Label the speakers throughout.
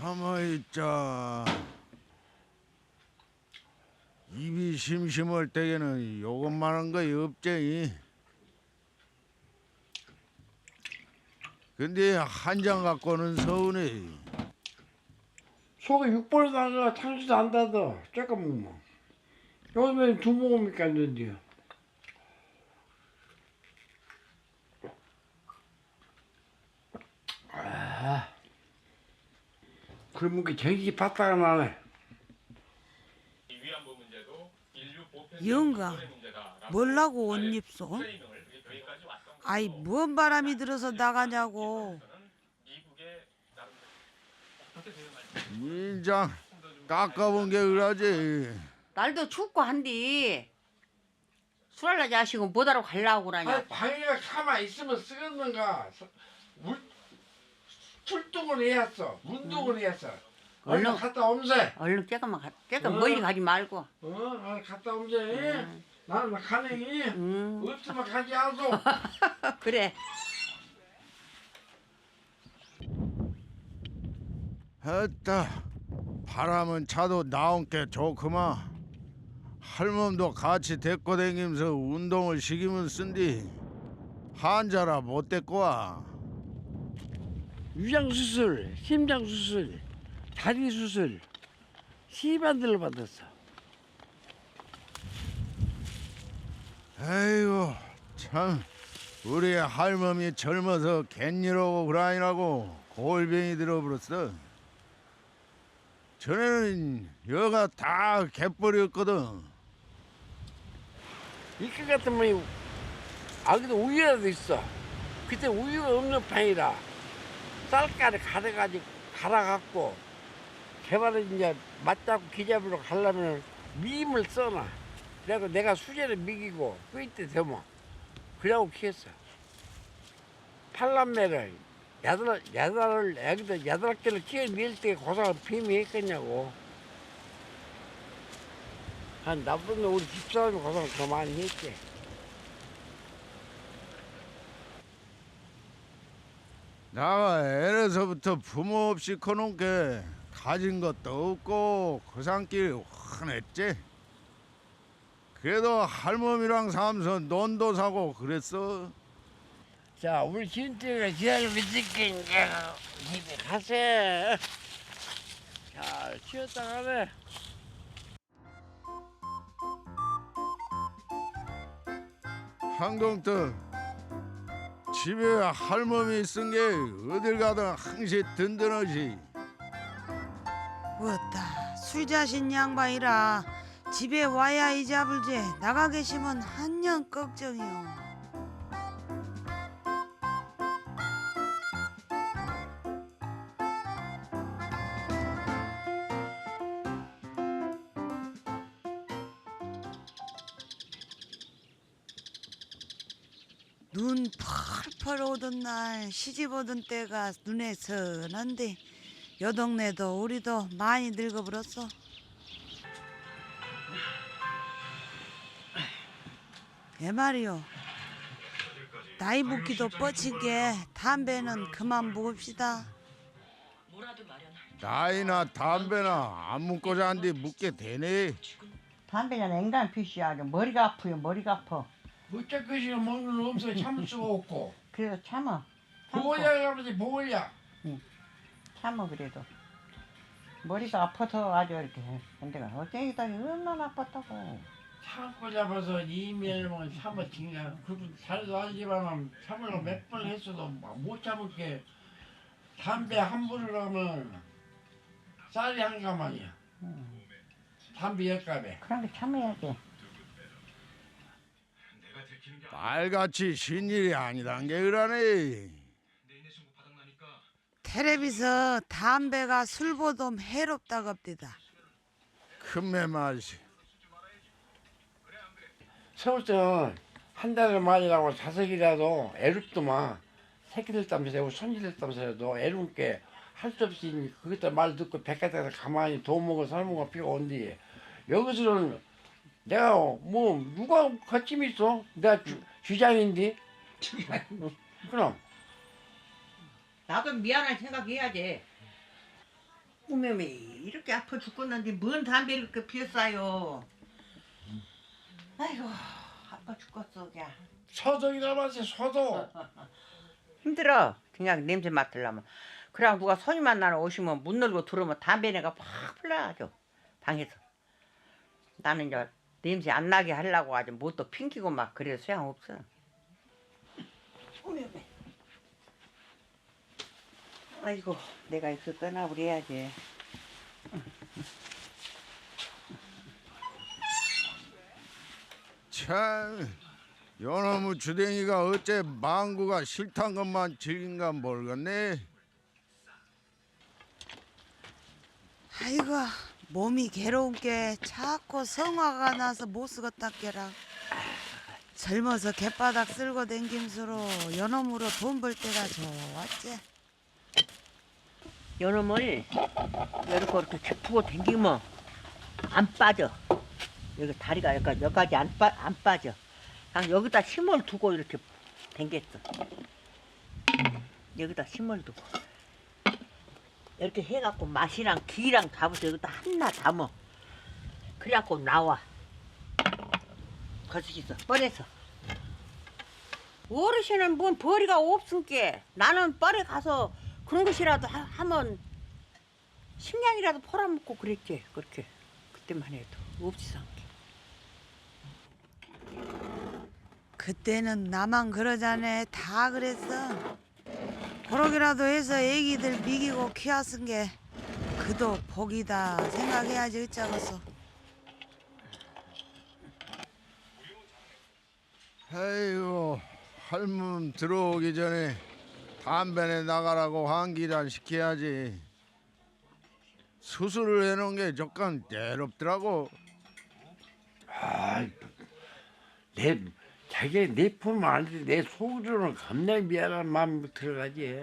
Speaker 1: 가만히 있자. 입이 심심할 때에는 요것만 한 거 없지. 근데 한 장 갖고는 서운해.
Speaker 2: 속에 육벌 나가 탕수도 안 닫아. 잠깐만. 요즘에 두 모금밖에 안 된대요. 그 전기 바다가 나네.
Speaker 3: 위안부 문제도 인류 보편
Speaker 4: 영감, 뭘라고 옷 입소? 아이. 뭔 바람이 들어서 나가냐고.
Speaker 1: 인장 깎아본 게 그러지.
Speaker 5: 날도 춥고 한디 술할라 자식은 뭐하러 가려고 그러냐
Speaker 2: 아니 방해가 가만히 있으면 쓰겠는가. 서- 물, 출동을 해야어. 운동을 해야어. 얼른 갔다 오면서.
Speaker 5: 얼른 조금만 가, 조금
Speaker 2: 어.
Speaker 5: 멀리 가지 말고
Speaker 2: 어, 어, 갔다 오면서. 나는 가네.
Speaker 5: 음.
Speaker 2: 없으면 가지 않아도.
Speaker 5: 그래
Speaker 1: 했다. 바람은 차도 나온 게 좋구만. 할멈도 같이 데리고 다니면서 운동을 시키면 쓴디. 한자라 못 데리고 와.
Speaker 2: 위장 수술, 심장 수술, 다리 수술 시반들을 받았어.
Speaker 1: 아이고 참 우리 할멈이 젊어서 갯일하고 그라니라고 골병이 들어버렸어. 전에는 여가 다 개뻘이었거든.
Speaker 2: 이것 같으면 아기도 우유라도 있어. 그때 우유가 없는 판이라 쌀가루 갈아가지고 갈아갖고 개발을 이제 맞잡고 기잡으러 가려면 미임을 써놔. 그래고 내가 수제를 미기고 끄이때 되면 그러고 키웠어. 팔남매를 여덟 여덟 애기들 여덟 개를 키워낼 때 고생을 빔이 했겠냐고. 한 나보다 우리 집사람이 고생을 더 많이 했지.
Speaker 1: 나가 애에서부터 부모 없이 커놓은 게 가진 것도 없고 그 산길 훤했지. 그래도 할멈이랑 살면서 논도 사고 그랬어.
Speaker 2: 자, 우리 진태가 기다리고 있으니까 집에 가세. 잘 쉬었다 가네.
Speaker 1: 항동떡 집에 할멈이 있은 게 어딜 가든 항시 든든하지.
Speaker 4: 어따 술 자신 양반이라 집에 와야 이 잡을지 나가 계시면 한년 걱정이요. 눈 펄펄 오던 날 시집 오던 때가 눈에 선한데 여 동네도 우리도 많이 늙어버렸어. 예 말이요. 나이 묻기도 뻗친 게 담배는 그만 묵읍시다.
Speaker 1: 나이나 담배나 안 묻고 잔디 묻게 되네.
Speaker 6: 담배는 앵간 피시야. 머리가 아프요. 머리가 아파.
Speaker 2: 것이 먹는 거 없어 참을 수가 없고.
Speaker 6: 그래서 참아. 참고.
Speaker 2: 보호야 그러지 보호야.
Speaker 6: 참아 그래도. 머리가 아파서 아주 이렇게 해. 근데 어쟁이다 얼마나 아팠다고.
Speaker 2: 참고 잡아서 이면은 참아 진가. 그분 잘도 알지만 참으려 몇번 했어도 못 참을 게 담배 한 불을 하면 쌀이 한 가마니야. 담배 열 가마.
Speaker 6: 그런 게 참아야지.
Speaker 1: 말같이 신일이 아니란 게 그러네.
Speaker 4: 텔레비서 담배가 술보다 해롭다겁디다.
Speaker 1: 큰매 맛이.
Speaker 2: 서울서는 한 달을 말이라고 자석이라도 애롭더만 새끼들 땀새고 손질들 땀새도 애로운 게 할 수 없이 그것도 말 듣고 백화점에서 가만히 돈 먹어 삶은 피고 온디 여기서는 내가 뭐 누가 거침이 있어 내가 주, 주장인데 어, 그럼
Speaker 5: 나도 미안할 생각해야지
Speaker 6: 오메메 이렇게 아파 죽겠는데 뭔 담배를 이렇게 피웠어요. 아이고 아파 죽겠어 그냥.
Speaker 2: 소독이라 마세요 소독.
Speaker 6: 힘들어. 그냥 냄새 맡으려면. 그냥 누가 손님만 나는 오시면 문 열고 들어오면 담배 내가 팍 불러가죠. 방에서. 나는 이제 냄새 안 나게 하려고 아주 뭣도 핑키고 막 그래 소용없어. 오메메. 아이고 내가 이거 떠나버려야지.
Speaker 1: 참 요놈의 주댕이가 어째 망구가 싫단 것만 즐긴가 모르겠네
Speaker 4: 아이고 몸이 괴로운 게 자꾸 성화가 나서 못 쓰겠다 깨라 젊어서 갯바닥 쓸고 댕김수로 연놈으로 돈 벌 때가 좋았지
Speaker 6: 요놈을 이렇게 이렇게 짚고 당기면 안 빠져. 여기 다리가 여기까지, 여기까지 안, 빠, 안 빠져. 그냥 여기다 힘을 두고 이렇게 당겼어. 여기다 힘을 두고. 이렇게 해갖고 맛이랑 기랑 잡아서 여기다 하나 담어. 그래갖고 나와. 거시기서 뻘에서. 어르신은 뭔 벌이가 없으니까 나는 뻘에 가서 그런 것이라도 하, 하면 식량이라도 팔아먹고 그랬지. 그렇게. 그때만 해도. 없지 않게.
Speaker 4: 그때는 나만 그러자네 다 그랬어 그러기라도 해서 애기들 미기고 키웠은 게 그도 복이다 생각해야지 어쩌겠어?
Speaker 1: 아이고 할멈 들어오기 전에 담배내 나가라고 환기단 시켜야지. 수술을 해놓은 게 조금 때롭더라고.
Speaker 2: 아내 자기 내 품은 아닌데 내 속으로는 겁나 미안한 마음이 들어가지.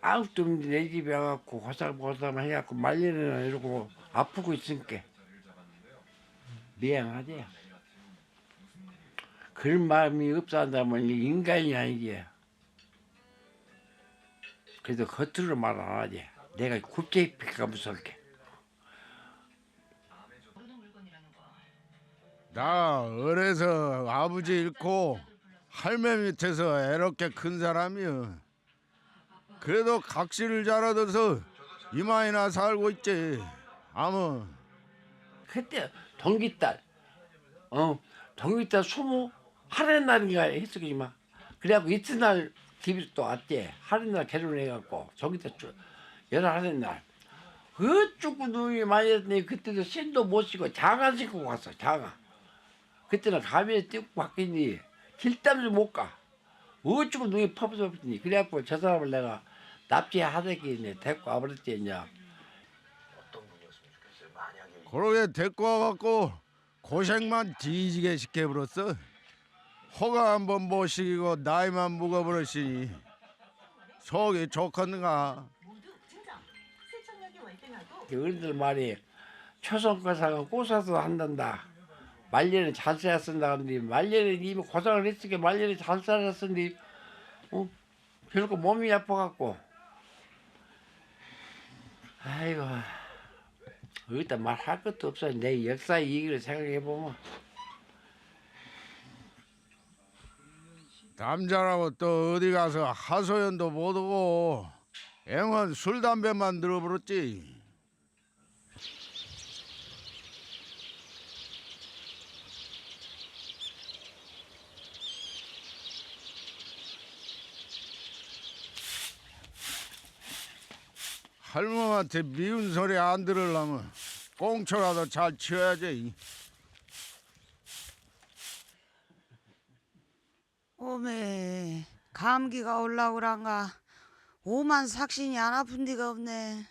Speaker 2: 없는데 내 집에 와갖고 고상고상 해갖고 말년이나 이러고 아프고 있으니까 미안하지. 그런 마음이 없어 한다면 인간이 아니지. 그래도 겉으로 말 안 하지. 내가 굽게 피가 무섭게.
Speaker 1: 나 어려서 아버지 잃고 할매 밑에서 애롭게 큰 사람이여. 그래도 각시를 잘 얻어서 이마이나 살고 있지. 아무.
Speaker 2: 그때 동기딸 어 동기딸 스무 하루 날인가 했었지만 그래갖고 이튿날 집에 또 왔대. 하루 날 결혼해갖고 동기딸 주- 열한 하루 날. 어쩌고 눈이 많이 했더니 그때도 신도 못 쓰고 장화 신고 갔어 장화 그때는 가면에 띄고 바뀌니? 길땀도 못 가. 어쩌고 눈이 퍼부서더니? 그래갖고 저 사람을 내가 납치하다기네 데리고 와버렸대냐
Speaker 1: 그러게 데리고 와갖고 고생만 뒤지게 시켜버렸어? 허가 한번 못 시키고 나이만 묵어버렸으니 속이 좋겠는가?
Speaker 2: 어른들 말이 초선거상은 꼬사서 한단다. 말년에 잘 살았습니다. 근데 말년에 이미 고생을 했으니까 말년에 잘 살았으니 어? 결국 몸이 아파갖고 아이고 여기다 말할 것도 없어. 내 역사 얘기를 생각해보면
Speaker 1: 남자라고 또 어디 가서 하소연도 못 오고 앵은 술 담배만 들어버렸지 할멈한테 미운 소리 안 들으려면 꽁초라도 잘 치워야지.
Speaker 4: 오메 감기가 올라고 그란가? 오만 삭신이 안 아픈 데가 없네.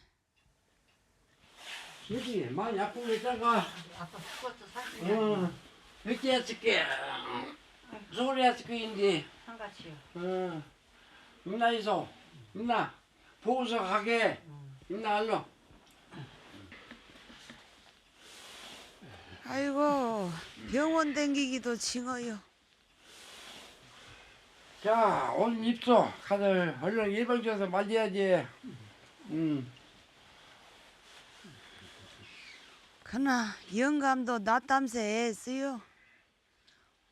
Speaker 2: 여기 많이 아프고 있다가?
Speaker 6: 아빠 죽었어 사실
Speaker 2: 어 어찌 했을게 소리 했을게인지
Speaker 6: 한가지요.
Speaker 2: 어, 누나 있어. 누나 보고서 가게. 누나 알로.
Speaker 4: 아이고 병원 댕기기도 징어요
Speaker 2: 자, 오늘 입소. 가들 얼른 예방 줘서 맞아야지. 음.
Speaker 4: 그나 영감도 낮담새 애쓰요.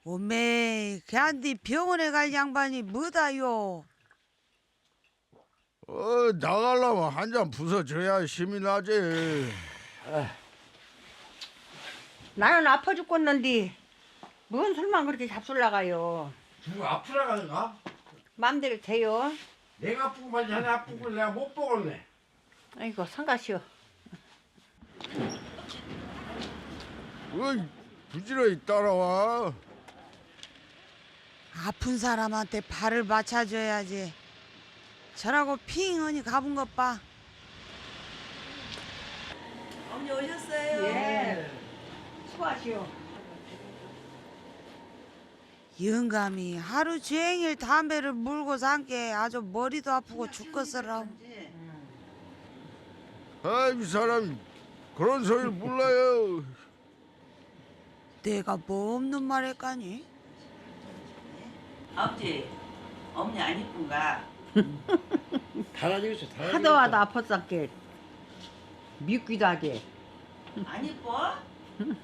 Speaker 4: 오메 걔한테 병원에 갈 양반이 뭐다요?
Speaker 1: 어 나가려면 한 잔 부숴줘야 힘이 나지.
Speaker 6: 나는 아파 죽겠는데 뭔 술만 그렇게 잡술 나가요.
Speaker 2: 누구 아프라 가는가?
Speaker 6: 맘대로 돼요.
Speaker 2: 내가 아프고 말지 자네 아프고 내가 못 보겠네.
Speaker 6: 아이고 상가시오.
Speaker 1: 어이 부지런히 따라와.
Speaker 4: 아픈 사람한테 발을 맞춰줘야지. 저라고 핑하니 가본 것 봐. 어머니 오셨어요?
Speaker 6: 예. 수고하시오.
Speaker 4: 영감이 하루 종일 담배를 물고 산 게 아주 머리도 아프고 죽겠어라.
Speaker 1: 아이 사람 그런 소리를 몰라요.
Speaker 4: 내가 뭐 없는 말 했까니?
Speaker 7: 아버지, 어머니 안 이쁜가?
Speaker 2: 달아지고 있어. 달아지고
Speaker 6: 하도 하도 아팠었게 믿기도 하게.
Speaker 7: 안 이뻐?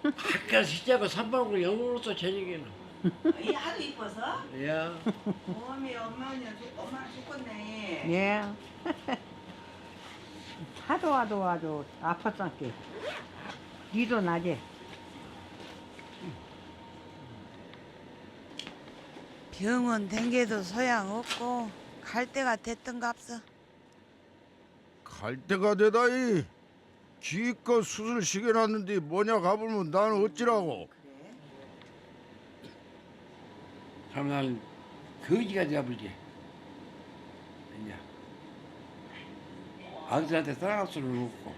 Speaker 2: 아까 시작은 삼방으로 영으로서 저녁에는.
Speaker 7: 이 하도 이뻐서?
Speaker 2: 야.
Speaker 7: 어머니, 엄마는 엄마 죽겠네.
Speaker 6: 예. 하도 하도 하도 아팠었게. 니도 나지.
Speaker 4: 병원 댕겨도 소양없고 갈 때가 됐던갑서.
Speaker 1: 갈 때가 되다이. 기껏 수술 시켜놨는데 뭐냐 가보면 나는 어찌라고.
Speaker 2: 나는 거지가 되어버리지. 이제 아들한테 따라갈 수는 없고.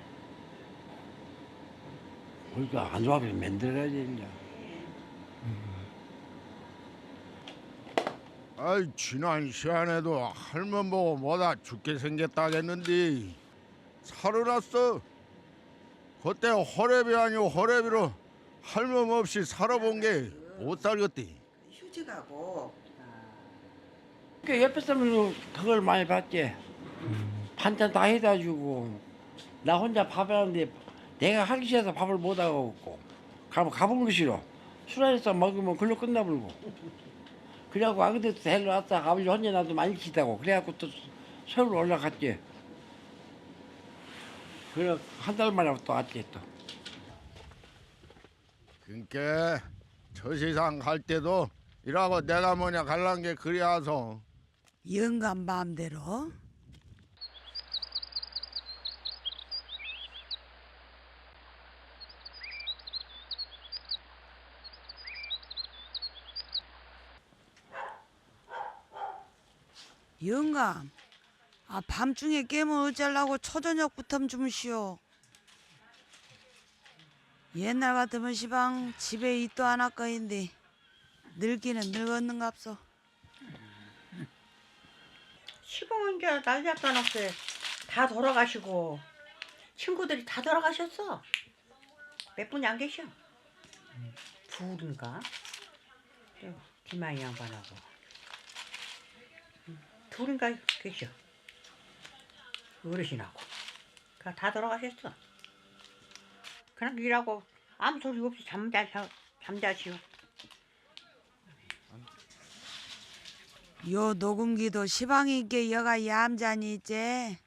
Speaker 2: 우리가 안 좋아하면 만들어야지 이제.
Speaker 1: 아이 지난 시간에도 할멈 보고 뭐다 죽게 생겼다겠는데 살아났어. 그때 호랩이 아니고 호랩이로 할멈 없이 살아본 게 못 살겠대.
Speaker 7: 휴지 가고.
Speaker 2: 그 옆에 사람은 그걸 많이 봤지. 반찬 다 해다 주고 나 혼자 밥하는데 내가 하기 싫어서 밥을 못 하고 가면 가본 거 싫어. 술 한잔 먹으면 글로 끝나버리고. 그래갖고 아그데도 데리러 왔다 아버지 혼자 나도 많이 키다고 그래갖고 또 서울 올라갔지. 그래 한 달 만에 또 왔지 또.
Speaker 1: 그니까 저 세상 갈 때도 이라고 내가 뭐냐 갈란 게 그리하서
Speaker 4: 영감 마음대로. 영감, 아 밤중에 깨면 어쩌려고 초저녁부터 주무시오. 옛날 같으면 시방 집에 있도 안 할거인데 늙기는 늙었는갑소.
Speaker 6: 시공은 이제 날 잡던 없어요. 다 돌아가시고 친구들이 다 돌아가셨어. 몇 분이 안 계셔. 둘인가? 저 김아이 양반하고 음, 둘인가 계셔. 어르신하고 그다 돌아가셨어. 그냥 일하고 아무 소리 없이 잠자셔 잠자시오.
Speaker 4: 요 녹음기도 시방이께 여가 얌전히 있지.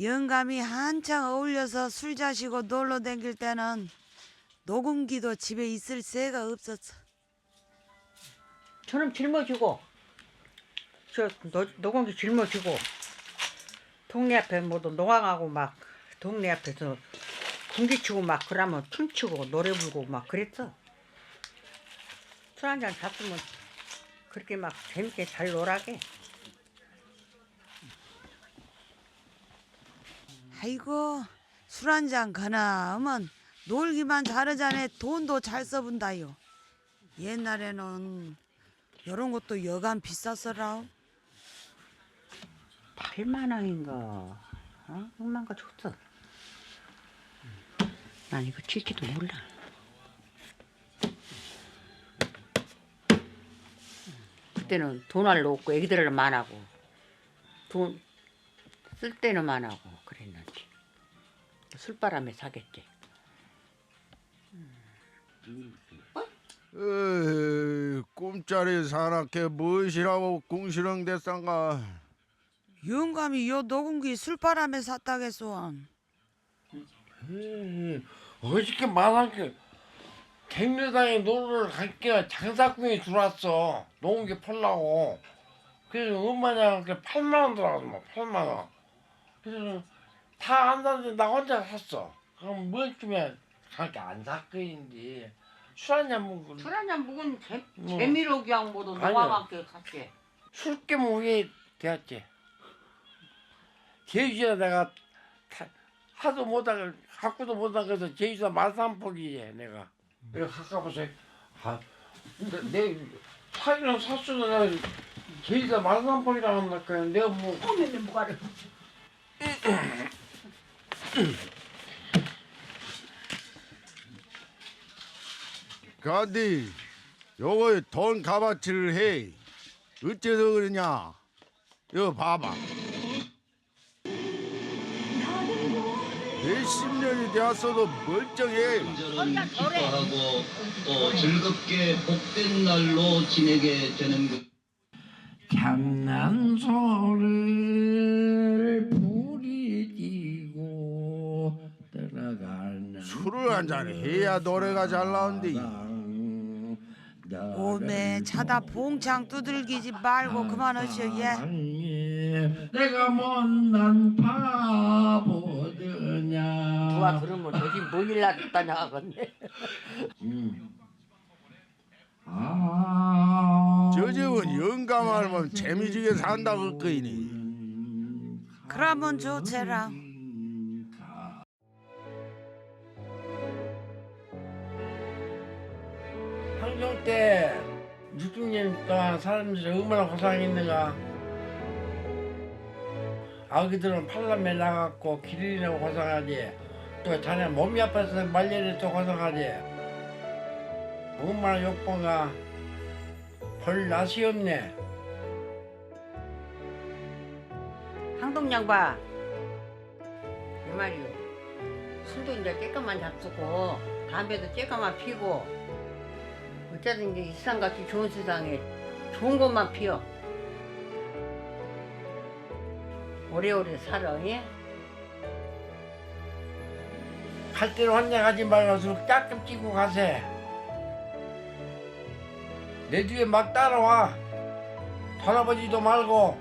Speaker 4: 영감이 한창 어울려서 술 자시고 놀러 댕길 때는 녹음기도 집에 있을 새가 없었어.
Speaker 6: 저놈 짊어지고 저 노, 노공기 짊어지고 동네 앞에 모두 노강하고 막 동네 앞에서 군기치고 막 그러면 춤추고 노래 부르고 막 그랬어 술 한잔 잡수면 그렇게 막 재밌게 잘 놀아게
Speaker 4: 아이고 술 한잔 거나 하면 놀기만 잘하자네 돈도 잘 써본다요. 옛날에는 이런 것도 여간 비쌌어라.
Speaker 6: 8만 원인가. 어? 6만 거 줬어. 난 이거 칠지도 몰라. 그때는 돈알 없고 애기들은 많하고 돈 쓸 때는 많하고 그랬는지. 술바람에 사겠지.
Speaker 1: 에이, 꿈자리 사납게 무엇이라고 궁시렁댔상가
Speaker 4: 영감이 요 녹음기 술바람에 샀다겠소.
Speaker 2: 에이, 어저께 만학교 갱려당에 놀러 갈게 장사꾼이 들어왔어 놓은 게 팔라고 그래서 엄마냐 그 8만 원 들어가서 뭐 8만 원 그래서 다 안다는데 나 혼자 샀어 그럼 뭐쯤에 그렇게 안 샀거인지 술 한잔 먹고
Speaker 5: 술 한잔 묵은 재,
Speaker 2: 뭐.
Speaker 5: 재미로 그냥 모두
Speaker 2: 아니야.
Speaker 5: 노아밖에 갔지.
Speaker 2: 술게 무게 되었지 제주에 내가 타- 하도 못하고 갖고도 못하고서 제주도 말산폭이지 내가. 이거 가까워서. 아, 내 사이랑 사수도 내가 제주도 말산폭이라고 한다 거야 내가 뭐.
Speaker 5: 어머니 뭐가를.
Speaker 1: 간디 요거 돈 값어치를 해. 어째서 그러냐? 이거 봐봐 몇십 년이 되었어도 멀쩡해
Speaker 5: 혼자.
Speaker 8: 기뻐하고 또 즐겁게 복된 날로 지내게 되는 것.
Speaker 2: 장난 소리를 부리지고 떠나가는
Speaker 1: 술을 한잔 해야 노래가 잘 나온디
Speaker 4: 오메 자다 봉창 두들기지 말고 그만하시오 예.
Speaker 2: 내가 못난 바보드냐
Speaker 5: 누가 그러면 너지 뭔일 났다냐 하겠네.
Speaker 2: 음. 아,
Speaker 1: 저 집은 영감하면 재미지게 산다 그 거이니
Speaker 4: 그러면 좋제라.
Speaker 2: 항정 때 6년 동안 사람들이 얼마나 고생했는가 아기들은 팔남에 나갔고 기린이라고 고생하지 또 자네 몸이 아파서 말년에 또 고생하지 얼마나 욕본가 별 낯이 없네
Speaker 5: 항동양 봐. 내 말이요. 술도 이제 쬐까만 잡수고 담배도 쬐까만 피고 어쨌든 이제 이 세상같이 좋은 세상에 좋은 것만 피워. 오래오래 살아. 예?
Speaker 2: 갈 가지 말고 술 깍끔 찌고 가세 내 뒤에 막 따라와 돌아보지도 말고